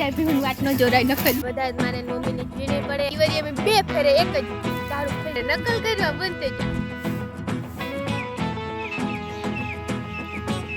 બીજા ભીહું વાત નો જોરાય નકલ બધા જ મારે મમ્મીની જીણી પડે. ઈવરી અમે બે ફેરે એક જ તારું ફેરે નકલ કરવા બંધ થઈ જાય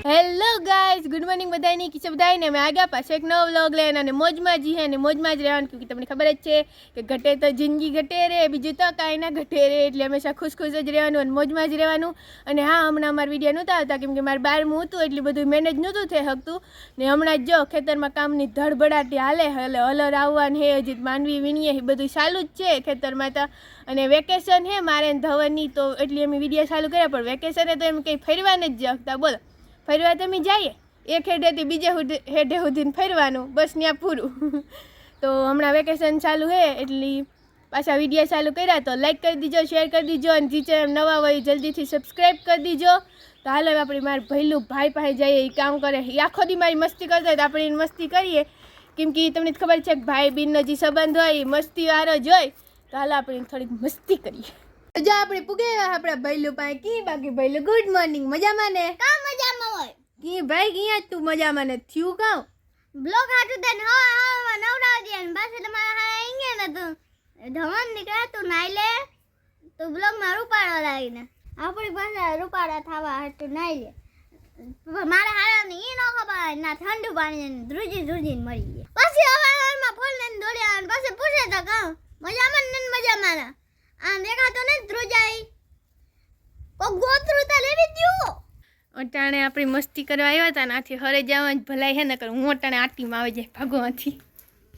હેલો ગાઈઝ ગુડ મોર્નિંગ બધાની કિસે બધાને મેં આગળ પાસે એક નવો વ્લોગ લઈને અને મોજમાં જી હે અને મોજમાં જ રહેવાનું કે તમને ખબર જ છે કે ઘટે તો જિંદગી ઘટે રે, બીજું તો કાંઈ ના ઘટે રે, એટલે હંમેશા ખુશ ખુશ જ રહેવાનું અને મોજમાં જ રહેવાનું. અને હા, હમણાં અમારા વીડિયો નહોતા આવતા, કેમ કે મારે બારમું હતું, એટલું બધું મેનેજ નહોતું થઈ શકતું ને હમણાં જ ખેતરમાં કામની ધડબડાટી હાલે, હલે હલર આવવાનું હે હજી માનવી વીણીએ બધું ચાલુ જ છે ખેતરમાં તો. અને વેકેશન હે મારે ને ધવનની, તો એટલી અમે વીડિયો ચાલુ કર્યા, પણ વેકેશને તો એમ કંઈ ફરવા જ જતા બોલો. ફરવા તમે જઈએ. એક હેડેથી બીજે હુડે- સુધીને ફરવાનું. બસ ત્યાં પૂરું. તો હમણાં વેકેશન ચાલુ છે એટલી પાછા વીડિયો ચાલુ કર્યા તો લાઇક કરી દીજો શેર કરી દીજો, અને જી ચેનલ નવા હોય જલ્દીથી સબસ્ક્રાઈબ કરી દીજો. તો હાલો આપણે મારા ભૈલું ભાઈ પાસે જઈએ એ કામ કરે. એ આખો દી મારી મસ્તી કરતા હોય તો આપણે એની મસ્તી કરીએ. કેમ કે તમને ખબર છે કે ભાઈ બહેનનો જે સંબંધ હોય એ મસ્તી વાળો જ હોય. તો હાલો આપણે થોડીક મસ્તી કરીએ. જો આપણે પૂગે આપણા ભૈલું પાસે કી બાકી ભૈલું ગુડ મોર્નિંગ મજામાં ને? કા મજામાં હોય? કી ભાઈ ક્યાં તું મજામાં ને? થયું કાં? બ્લોક હાટું તને હવા હવા નવડાવજે અને પાછું તમારા હારા આઈ ગયા ને તું. ધવન નીકળે તું નાઈ લે. તું બ્લોકમાં રૂપાળા લાવીને. આપણી પાસે રૂપાળા થવા હાટું નાઈ લે. મારા હારા ને ઈ ન ખબર ના ઠંડુ પાણી ને ધ્રુજી ધ્રુજી મરી ગયા. પછી હવા માં ફૂલ ને દોડ્યા અને પછી પૂછે તો કહું મજામાં ને મજામાં ના? આમ દેખાતો ને ધ્રુજાઈ કોક ગોતરું તા લેવી દ્યો અટાણે આપણી મસ્તી કરવા આવ્યા હતા ને આથી હરે જવાનું જ ભલાઈ હે ને કર હું અટાણે આટીમાં આવી જાય ભાગવાથી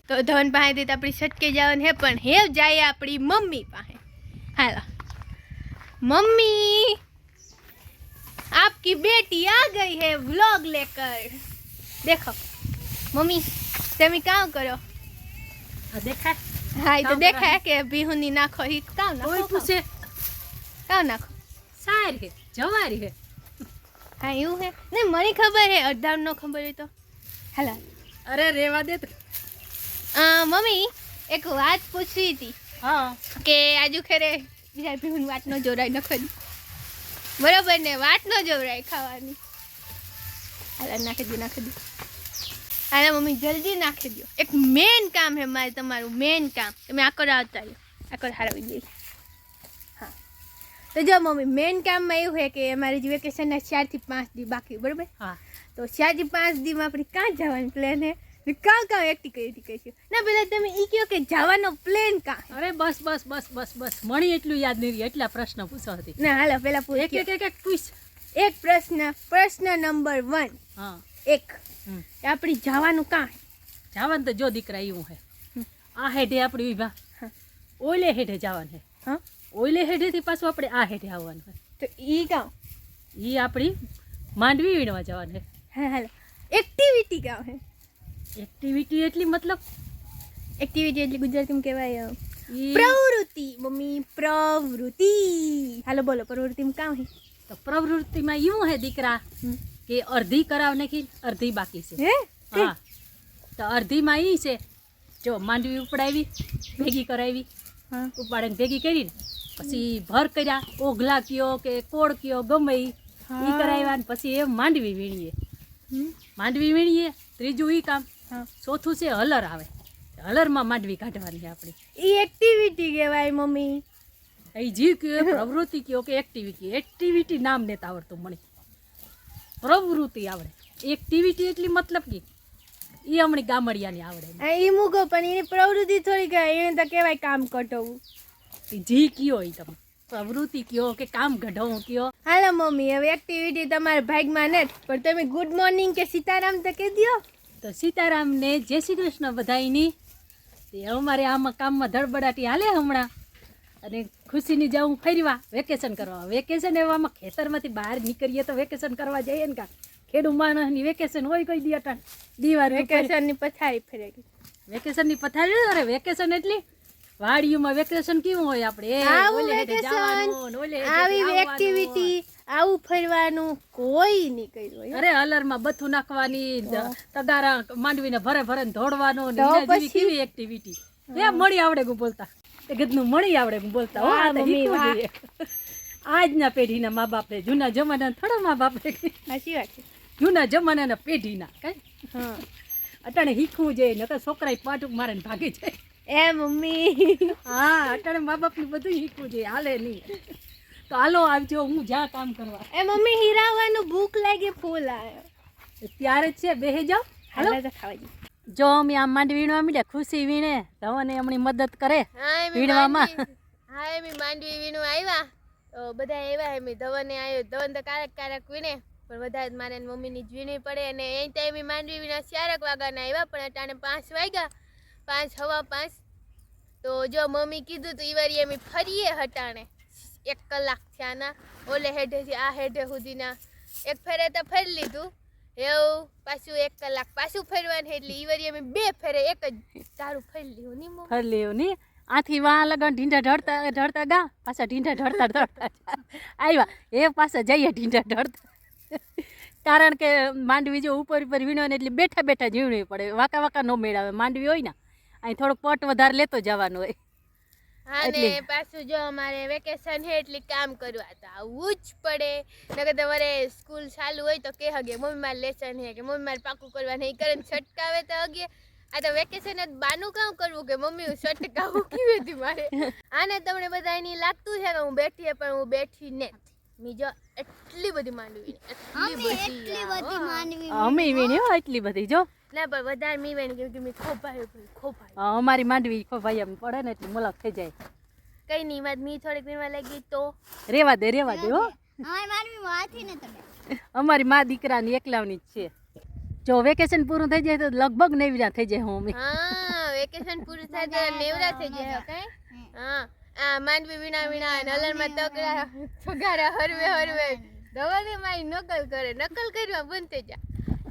તો ધન પાસેથી તો આપણી સટકે જવાનું હે પણ હે જાય આપણી મમ્મી પાસે હાલો મમ્મી आपकी बेटी आ गई है व्लॉग लेकर देखो मम्मी તમે કામ કરો આ દેખાય હા એ તો દેખાય કે બિહુની નાખો ઈ કોઈ નાખો પૂછે કામ નાખો સાર હે જવારી હે હા એવું હે ને મને ખબર હે અડધાણ નો ખબર હોય તો હાલા અરે રેવા દે તું. અ, મમ્મી એક વાત પૂછવી હતી હા કે આજુ ખેરે બીજા ભીહુની વાત ન જોરાય ન બરાબર બરોબર ને વાત ન જોરાય ખાવાની હાલા નાખી દી નાખી દો હાલા મમ્મી જલ્દી નાખી દો એક મેન કામ હે મારે તમારું મેન કામ. તમે આકર આવતા આકર હારાવી દઈએ હા. તો જો મમ્મી મેન કામમાં એવું છે કે અમારે જે વેકેશનના ચારથી પાંચ દી બાકી બરાબર? હા. તો ચારથી પાંચ દીમાં આપણે ક્યાં જવાનું પ્લાન હે કાં કાં કરી હતી કહીશું ના પહેલાં તમે એ કહો કે જવાનો પ્લેન કાં અરે બસ બસ બસ બસ બસ. મણી એટલું યાદ નહીં રહ્યું એટલા પ્રશ્ન પૂછો હતી. ના હાલો પહેલાં પૂછ એક એક એક પૂછ. એક પ્રશ્ન પ્રશ્ન નંબર વન હા. એક. હમ. આપણી જવાનું કાં જવાનું તો જો દીકરા એવું હે. આ હેઠે આપણી વિભા. ઓલે હેઠે જવાનું હે. હા? ઓઈલે હેઠેથી પાછું આપણે આ હેઠે આવવાનું હોય તો ઈ ગામ? એ આપણી માંડવી વીણવા જવાનું હે. હા હાલો. એક્ટિવિટી ગામ હે. એક્ટિવિટી એટલી મતલબ એક્ટિવિટી એટલે ગુજરાતીમાં કહેવાય પ્રવૃત્તિ. મમ્મી પ્રવૃત્તિ. હાલો બોલો પ્રવૃત્તિમાં કાં હે? તો પ્રવૃત્તિમાં એવું હે દીકરા. કે અડધી કરાવ નાખી અડધી બાકી છે. હા? તો અડધીમાં ઈ છે. જો માંડવી ઉપડાવી ભેગી કરાવી. ઉપાડીને ભેગી કરીને પછી ભર કર્યા ઓઘલા કયો કે કોળ કયો ગમે ઈ. કરાવ્યા પછી એ માંડવી વીણીએ. માંડવી વીણીએ ત્રીજું ઈ કામ. ચોથું છે હલર આવે. હલરમાં માંડવી કાઢવાની છે આપણી. ઈ એક્ટિવિટી કહેવાય મમ્મી. એ જી કયો એ પ્રવૃત્તિ કયો કે એક્ટિવિટી એક્ટિવિટી નામ નેતા આવડતું મને પ્રવૃત્તિ આવડે. એક્ટિવિટી એટલી મતલબ કે એ હમણાં ગામડિયાની આવડે. એ મૂકો પણ એની પ્રવૃત્તિ થોડી કહેવાય એને તો કહેવાય કામ કટવું જી કયો એ તમે. પ્રવૃત્તિ કયો કે કામ ઘડવું કયો? હાલો મમ્મી હવે એક્ટિવિટી તમારા ભાગમાં નથી પણ તમે ગુડ મોર્નિંગ કે સીતારામ તો કહી દો તો સીતારામને જય શ્રી કૃષ્ણ બધાયની. તે અમારે આમાં કામમાં ધડબડાટી હાલે હમણાં. અને ખુશીની જાઉં ફરવા વેકેશન કરવા. વેકેશન એવામાં ખેતરમાંથી બહાર નીકળીએ તો વેકેશન કરવા જઈએ ને કા ખેડૂ માણસની વેકેશન હોય કોઈ દી અટાણ દિવાર વેકેશનની પથારી ફરે વેકેશનની પથારી અરે વેકેશન એટલી? વાડીઓમાં વેકેશન કેવું હોય આપણે? આવું એક્ટિવિટી આવું ફરવાનું કોઈ નહીં કર્યું અરે હલરમાં બથું નાખવાની તગારા માંડવીને ભરે ભરે ધોડવાનું? કેવી એક્ટિવિટી એ મળી આવડે બોલતા. ગદનું મળી આવડે બોલતા. હો, આ. જોઈએ. આજના પેઢીના મા બાપે જૂના જમાના થોડા મા બાપે સાચી વાત છે. જૂના જમાનાના પેઢીના કઈ? હા. અટાણે શીખવું જોઈએ નકર છોકરા પાટુક મારે ને ભાગી જાય એ મમ્મી. હા અટાણે મા બાપને બધું શીખવું જોઈએ હાલે નહીં. તો હાલો આવજો હું જ્યાં કામ કરવા. એ મમ્મી હીરાવાનું ભૂખ લાગી ફૂલ આવ્યો ત્યારે છે બેહી જાઓ. હાલો. ખાવા જઈએ. જો અમે આમ માંડવી વીણવા મીડ્યા ખુશી વીણે. ધવને એમની મદદ કરે વીણવામાં? હા એમ માંડવી વીણવા આવ્યા તો બધા આવ્યા એમ. ધવને આવ્યો ધવન તો કારક કારક વીણે. પણ વધારે જ મારે મમ્મીની જ વીણવી પડે. અને એ ટાઈમે માંડવી વીણા ચારક વાગ્યાના આવ્યા પણ અટાણે પાંચ વાગ્યા. પાંચ હવા પાંચ. તો જો મમ્મી કીધું તો ઈ વારી અમે ફરીએ હટાણે. એક કલાક થયાના. ઓલે હેઠેથી આ હેઠે સુધીના. એક ફેરે તો ફરી લીધું. એવું, પાછું એક કલાક પાછું ફરવાનું એટલે ઈ વારી અમે બે ફેરે એક જ તારું ફરી લીધું નહીં? ફરી લેવું ની. આથી વાં લગન ઢીંઢા ઢળતા ઢળતા ગા. પાછા ઢીંઢા ઢળતા ઢળતા આવ્યા એ પાછા જઈએ ઢીંઢા ઢળતા. કારણ કે માંડવી જો ઉપર ઉપર વીણો એટલે બેઠા બેઠા જીવવી પડે. વાંકા વાકા ન મેળાવે. માંડવી હોય ને, અહીં થોડોક પટ વધારે લેતો જવાનો હોય. હા ને એટલે- પાછું જો અમારે વેકેશન હે એટલે કામ કરવા તો આવવું જ પડે. નકર તમારે સ્કૂલ ચાલુ હોય તો કે હગે મમ્મી મારે લેસન હે કે મમ્મી મારે પાકું કરવા નહીં. કરે છટકાવે તો હગે. આ તો વેકેશન જ બાનું કામ કરવું કે મમ્મી હું છટકાવું કેવી હતી મારે? આને તમને બધા એની લાગતું છે કે હું બેઠી પણ હું બેઠી ને મી જો એટલી બધી માંડવી એટલી બધી એટલી બધી હો. માનવી અમે એટલી બધી જો. ના પણ વધારે મી વેણી કેમ કે મેં ખોપાયું પડ્યું, ખોપાયું. અમારી માંડવી ખો ભાઈ એમ પડે ને એટલે મુલાક થઈ જાય. કઈ નહીં વાત મી થોડીક પીવા લાગી તો. રેવા દે રેવા દે હો. અમારી માનવી વાથી ને તમે. અમારી મા દીકરાની એકલાવની જ છે. જો વેકેશન પૂરું થઈ જાય તો લગભગ નેવરા થઈ જાય હું હા વેકેશન પૂરું થાય ત્યારે નેવરા થઈ જાય કઈ? હા આ માંડવી વીણા વીણા અને હલરમાં તગડા તગારા હરવે હરવે. દવાની મારી નકલ કરે નકલ કરવા બંધ થઈ જા.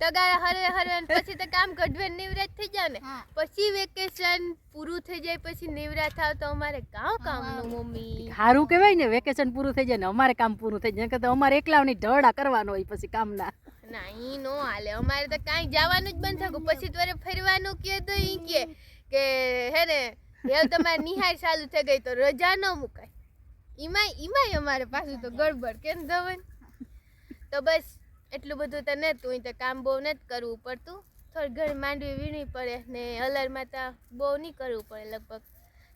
તગારા હરે હરે ને પછી તો કામ કઢવે નિવરાત થઈ જાય ને. પછી વેકેશન પૂરું થઈ જાય પછી નિવરાત થાવ તો અમારે કામ કામનું મમ્મી? સારું કહેવાય ને વેકેશન પૂરું થઈ જાય ને અમારે કામ પૂરું થઈ જાય. કે તો અમારે એકલાવની ઢળા કરવાનો હોય પછી કામના. ના ઈ નો હાલે. અમારે તો કાંઈ જવાનું જ બંધ થયું. પછી ત્વરે ફરવાનું કે તો ઈ કે કે હે ને એ તમારે નિહાર ચાલુ થઈ ગઈ તો રજા ન મુકાય. ઈમાંય ઈમાંય અમારે પાછું તો ગડબડ કેમ ધવન તો બસ એટલું બધું તો નહોતું તો કામ બહુ નથી કરવું પડતું. થોડી ઘણી માંડવી વીણવી પડે ને અલરમાં તો બહુ નહીં કરવું પડે લગભગ.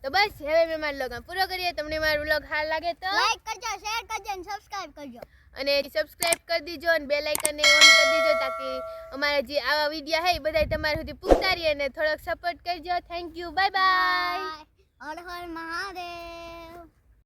તો બસ હવે મેં મારો લગન પૂરો કરીએ. તમને મારું વ્લોગ હાર લાગે તો? લાઈક કરજો શેર કરજો અને સબસ્ક્રાઇબ કરજો. અને સબસ્ક્રાઇબ કરી દીજો અને બેલ આઇકનને ઓન કરી દીજો તાકી અમારા જે આવા વીડિયો હે એ બધા તમારા સુધી પૂછતા રહીએ અને થોડોક સપોર્ટ કરજો. Thank you bye bye Har Har Mahadev.